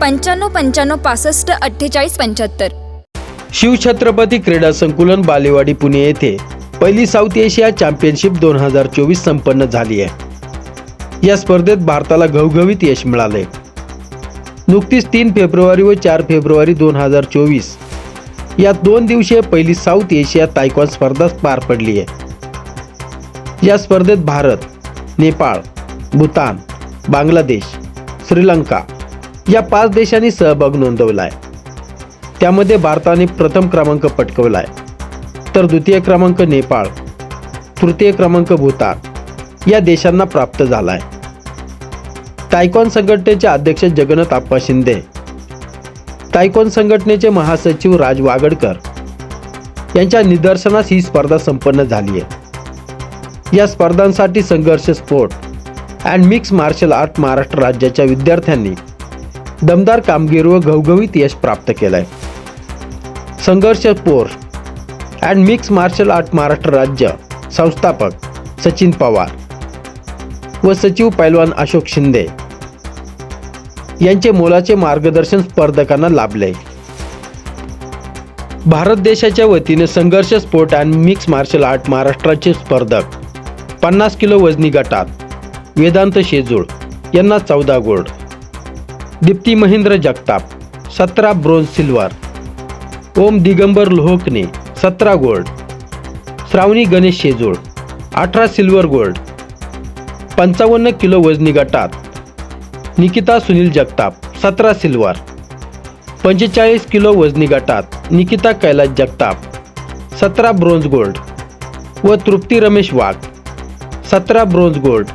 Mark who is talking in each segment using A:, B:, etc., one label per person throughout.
A: पंच्याण्णव पंच्याण्णव पासष्ट अठ्ठेचाळीस पंच्याहत्तर.
B: शिवछत्रपती क्रीडा संकुलन बालेवाडी पुणे येथे पहिली साऊथ एशिया चॅम्पियनशिप दोन हजार चोवीस संपन्न झाली आहे. या स्पर्धेत भारताला घवघवीत यश मिळाले. नुकतीच तीन फेब्रुवारी व चार फेब्रुवारी दोन हजार चोवीस. या दोन दिवसीय पहिली साऊथ एशिया तायक्वान स्पर्धा पार पडली आहे. या स्पर्धेत भारत नेपाळ भूतान बांगलादेश श्रीलंका या पाच देशांनी सहभाग नोंदवलाय. त्यामध्ये भारताने प्रथम क्रमांक पटकवलाय. तर द्वितीय क्रमांक नेपाळ तृतीय क्रमांक भूतान या देशांना प्राप्त झालाय. तायकॉन संघटनेचे अध्यक्ष जगन्नाथ आप्पा शिंदे तायकॉन संघटनेचे महासचिव राज वागडकर यांच्या निदर्शनास ही स्पर्धा संपन्न झाली आहे या स्पर्धांसाठी Sangharsh sport and mix martial art Maharashtra राज्याच्या विद्यार्थ्यांनी दमदार कामगिरी व घवघवीत यश प्राप्त केलंय. संघर्ष पोर and mix martial art Maharashtra राज्य संस्थापक सचिन पवार व सचिव पैलवान अशोक शिंदे यांचे मोलाचे मार्गदर्शन स्पर्धकांना लाभले. भारत देशाच्या वतीने Sangharsh sport and mix martial art महाराष्ट्राचे स्पर्धक पन्नास किलो वजनी गटात वेदांत शेजूळ यांना चौदा गोल्ड. दीप्ती महेंद्र जगताप सतरा ब्रोंज सिल्वर. ओम दिगंबर लोहकने सतरा गोल्ड. श्रावणी गणेश शेजूळ अठरा सिल्वर गोल्ड. पंचावन्न किलो वजनी गटात. निकिता सुनील जगताप सतरा सिल्वर. पंचेचाळीस किलो वजनी गटात निकिता कैलास जगताप सतरा ब्रोंज गोल्ड. व तृप्ती रमेश वाघ सतरा ब्रोंज गोल्ड.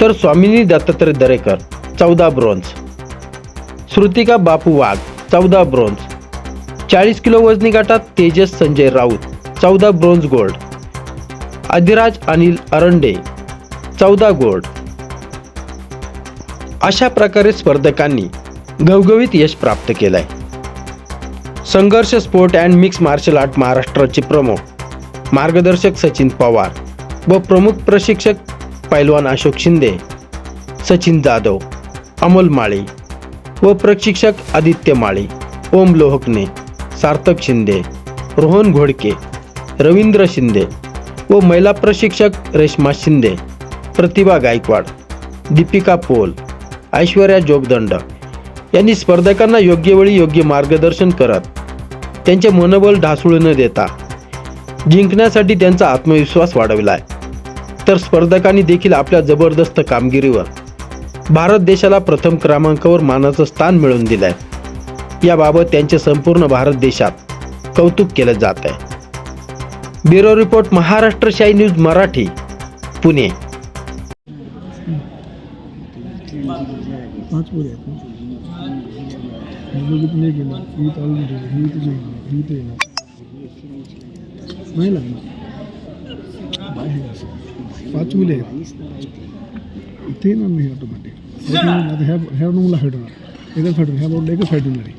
B: तर स्वामिनी दत्तात्रय दरेकर. चौदा ब्रोंज. श्रुतिका बापू वाघ चौदा ब्रोंज. चाळीस किलो वजनी गटात तेजस संजय राऊत चौदा ब्रोंज गोल्ड. अधिराज अनिल अरंडे चौदा गोल्ड. अशा प्रकारे स्पर्धकांनी घवघवीत यश प्राप्त केलंय. Sangharsh sport and mix martial art महाराष्ट्राचे प्रमुख मार्गदर्शक सचिन पवार व प्रमुख प्रशिक्षक पैलवान अशोक शिंदे सचिन जाधव. अमोल माळे व प्रशिक्षक आदित्य माळे. ओम लोहकने सार्थक शिंदे रोहन घोडके रवींद्र शिंदे व महिला प्रशिक्षक रेश्मा शिंदे प्रतिभा गायकवाड दीपिका पोल ऐश्वर्या जोगदंड यांनी स्पर्धकांना योग्य वेळी योग्य मार्गदर्शन करत त्यांचे मनोबल ढासळू न देता जिंकण्यासाठी त्यांचा आत्मविश्वास वाढविलाय. तर स्पर्धकांनी देखील आपल्या जबरदस्त कामगिरीवर भारत देशाला प्रथम क्रमांकावर मानाचं स्थान मिळवून दिलं आहे याबाबत त्यांचे संपूर्ण भारत देशात कौतुक केलं जात आहे. ब्युरो रिपोर्ट महाराष्ट्र शाही न्यूज मराठी पुणे.
C: पाच मुले आहेत. ते येणार नाही ऑटोमॅटिक आता ह्या ह्या मुला फाईट होणार एकच फाईट होणार ह्या बोर्डला एकच फाईट होणार आहे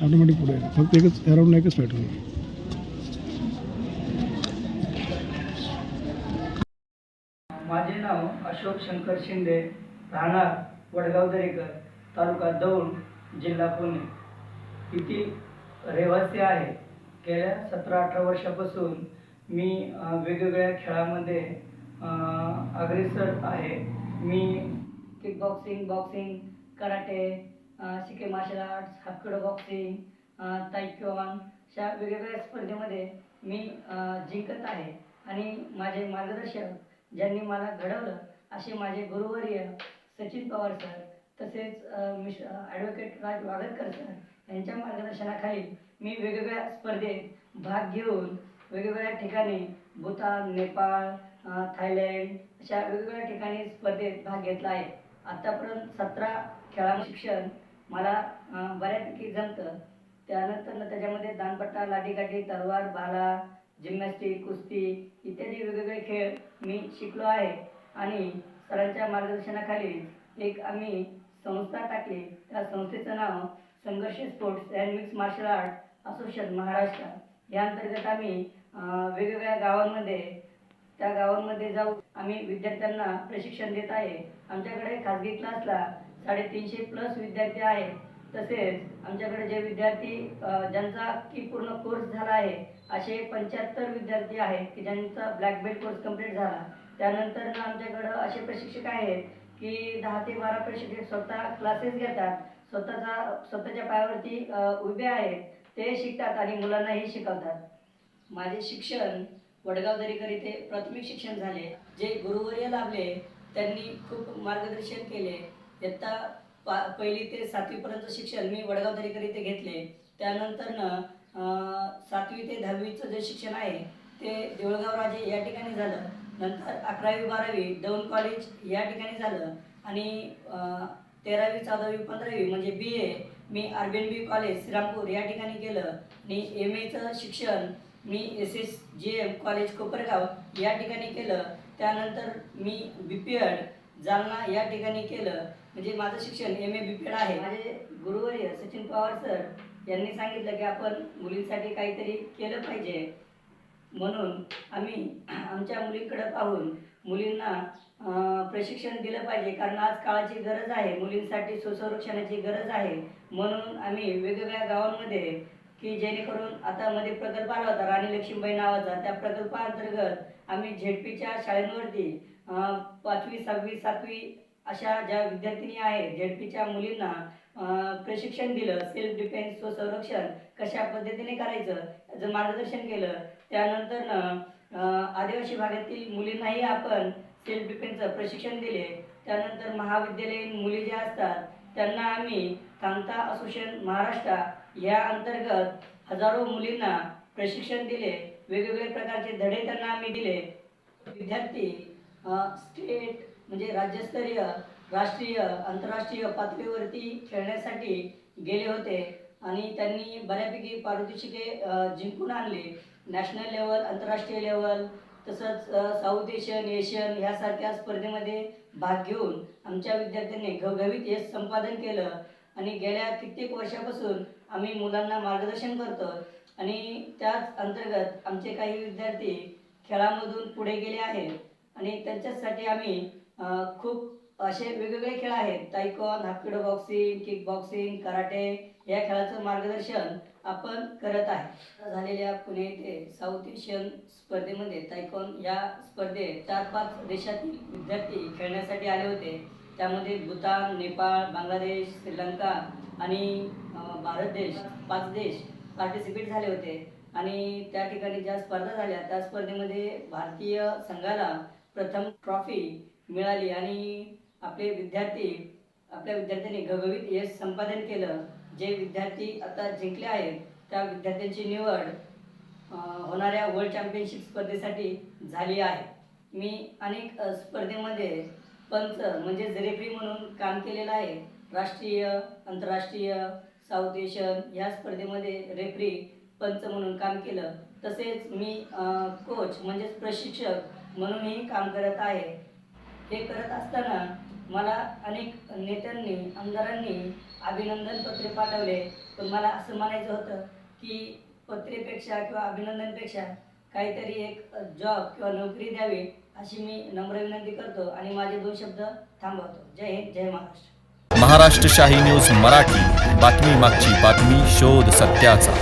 C: ऑटोमॅटिक पुढे येणार फक्त एकच ह्या राऊंडला एकच फाईट होणार
D: माझे नाव अशोक शंकर शिंदे राहणार वडगाव दरेकर तालुका दौंड जिल्हा पुणे. येथील रहिवासी आहे गेल्या सतरा अठरा वर्षापासून मी वेगवेगळ्या खेळामध्ये अग्रेसर आहे. मी किक बॉक्सिंग बॉक्सिंग कराटे शिके मार्शल आर्ट्स हातकडं बॉक्सिंग तायक्वान अशा वेगवेगळ्या स्पर्धेमध्ये मी जिंकत आहे. आणि माझे मार्गदर्शक ज्यांनी मला घडवलं असे माझे गुरुवर्य सचिन पवार सर तसेच मिश ॲडव्होकेट राज वागरकर सर यांच्या मार्गदर्शनाखाली मी वेगवेगळ्या स्पर्धेत भाग घेऊन वेगवेगळ्या ठिकाणी भूतान नेपाळ थायलंड अशा वेगवेगळ्या ठिकाणी स्पर्धेत भाग घेतला आहे. आत्तापर्यंत सतरा खेळामध्ये शिक्षण मला बऱ्यापैकी जमतं. त्यानंतर त्याच्यामध्ये दानपट्टा लाठीकाठी तलवार भाला जिम्नॅस्टिक कुस्ती इत्यादी वेगवेगळे खेळ मी शिकलो आहे. आणि सरांच्या मार्गदर्शनाखाली एक आम्ही संस्था टाकली. त्या संस्थेचं नाव Sangharsh sports and mix martial art association Maharashtra. या अंतर्गत आम्ही वेगवेगळ्या गावांमध्ये त्या गावांमध्ये जाऊन आम्ही विद्यार्थ्यांना प्रशिक्षण देत आहे. आमच्याकडे खाजगी क्लासला साडेतीनशे प्लस विद्यार्थी आहेत. तसेच आमच्याकडे जे विद्यार्थी ज्यांचा की पूर्ण कोर्स झाला आहे असे पंच्याहत्तर विद्यार्थी आहेत की ज्यांचा ब्लॅक बेल्ट कोर्स कंप्लीट झाला. त्यानंतर ना आमच्याकडं असे प्रशिक्षक आहेत की दहा ते बारा प्रशिक्षक स्वतः क्लासेस घेतात. स्वतःचा स्वतःच्या पायावरती उभे आहेत. ते शिकतात आणि मुलांनाही शिकवतात. माझे शिक्षण वडगाव दरेकर इथे प्राथमिक शिक्षण झाले. जे गुरुवर्य लाभले त्यांनी खूप मार्गदर्शन केले. इयत्ता पा पहिली ते सातवीपर्यंत शिक्षण मी वडगाव दरेकर इथे घेतले. त्यानंतरनं सातवी ते दहावीचं जे शिक्षण आहे ते देऊळगाव राजे या ठिकाणी झालं. नंतर अकरावी बारावी दौंड कॉलेज या ठिकाणी झालं. आणि तेरावी चौदावी पंधरावी म्हणजे B A me R B N B college Shrirampur या ठिकाणी केलं. आणि एम एचं शिक्षण मी S S G M college Kopargaon या ठिकाणी केलं. त्यानंतर मी बी पी एड जालना या ठिकाणी केलं. म्हणजे माझं शिक्षण M A B P Ed आहे. माझे गुरुवर्य सचिन पवार सर यांनी सांगितलं की आपण मुलींसाठी काहीतरी केलं पाहिजे. म्हणून आम्ही आमच्या मुलींकडे पाहून मुलींना प्रशिक्षण दिलं पाहिजे. कारण आज काळाची गरज आहे. मुलींसाठी सुसंरक्षणाची गरज आहे. म्हणून आम्ही वेगवेगळ्या गावांमध्ये की जेणेकरून आता मध्ये प्रकल्प आला होता राणी लक्ष्मीबाई नावाचा. त्या प्रकल्पाअंतर्गत आम्ही झेडपीच्या शाळेंवरती पाचवी सहावी सातवी अशा ज्या विद्यार्थिनी आहेत झेडपीच्या मुलींना प्रशिक्षण दिलं सेल्फ डिफेन्स स्वसंरक्षण कशा पद्धतीने करायचं याचं मार्गदर्शन केलं. त्यानंतर आदिवासी भागातील मुलींनाही आपण सेल्फ डिफेन्सचं प्रशिक्षण दिले. त्यानंतर महाविद्यालयीन मुली ज्या असतात त्यांना आम्ही कांता असोसिएशन महाराष्ट्र या अंतर्गत हजारो मुलींना प्रशिक्षण दिले. वेगवेगळे प्रकारचे धडे त्यांना आम्ही दिले. विद्यार्थी स्टेट म्हणजे राज्यस्तरीय राष्ट्रीय आंतरराष्ट्रीय पातळीवरती खेळण्यासाठी गेले होते. आणि त्यांनी बऱ्यापैकी पारितोषिके जिंकून आणले. नॅशनल लेवल आंतरराष्ट्रीय लेवल तसंच साऊथ एशियन एशियन ह्यासारख्या स्पर्धेमध्ये भाग घेऊन आमच्या विद्यार्थ्यांनी घवघवीत यश संपादन केलं. आणि गेल्या कित्येक वर्षापासून आम्ही मुलांना मार्गदर्शन करतो. आणि त्याच अंतर्गत आमचे काही विद्यार्थी खेळामधून पुढे गेले आहेत. आणि त्यांच्यासाठी आम्ही खूप असे वेगवेगळे खेळ आहेत. Taekwondo hapkido boxing kick boxing karate या खेळाचं मार्गदर्शन आपण करत आहे. झालेल्या पुणे येथे साऊथ एशियन स्पर्धेमध्ये तायकॉन या स्पर्धेत चार पाच देशातील विद्यार्थी खेळण्यासाठी आले होते. त्यामध्ये भूतान नेपाळ बांगलादेश श्रीलंका आणि भारत देश पाच देश पार्टिसिपेट झाले होते. आणि त्या ठिकाणी ज्या स्पर्धा झाल्या त्या स्पर्धेमध्ये भारतीय संघाला प्रथम ट्रॉफी मिळाली आणि आपले विद्यार्थी आपल्या विद्यार्थ्यांनी घवघवीत यश संपादन केलं. जे विद्यार्थी आता जिंकले आहेत त्या विद्यार्थ्यांची निवड होणाऱ्या वर्ल्ड चॅम्पियनशिप स्पर्धेसाठी झाली आहे. मी अनेक स्पर्धेमध्ये पंच म्हणजे रेफरी म्हणून काम केलेलं आहे राष्ट्रीय आंतरराष्ट्रीय साऊथ एशियन ह्या स्पर्धेमध्ये रेफरी पंच म्हणून काम केलं. तसेच मी कोच म्हणजेच प्रशिक्षक म्हणूनही काम करत आहे. हे करत असताना मला अनेक नेत्यांनी आमदारांनी अभिनंदन पत्रे पाठवले. पण मला असं म्हणायचं होतं की पत्रेपेक्षा किंवा अभिनंदनपेक्षा काहीतरी एक जॉब किंवा नोकरी द्यावी अशी मी नम्र विनंती करतो आणि माझे दोन शब्द थांबवतो. जय हिंद जय महाराष्ट्र.
E: महाराष्ट्र शाही न्यूज मराठी. बातमी मागची बातमी शोध सत्याचा.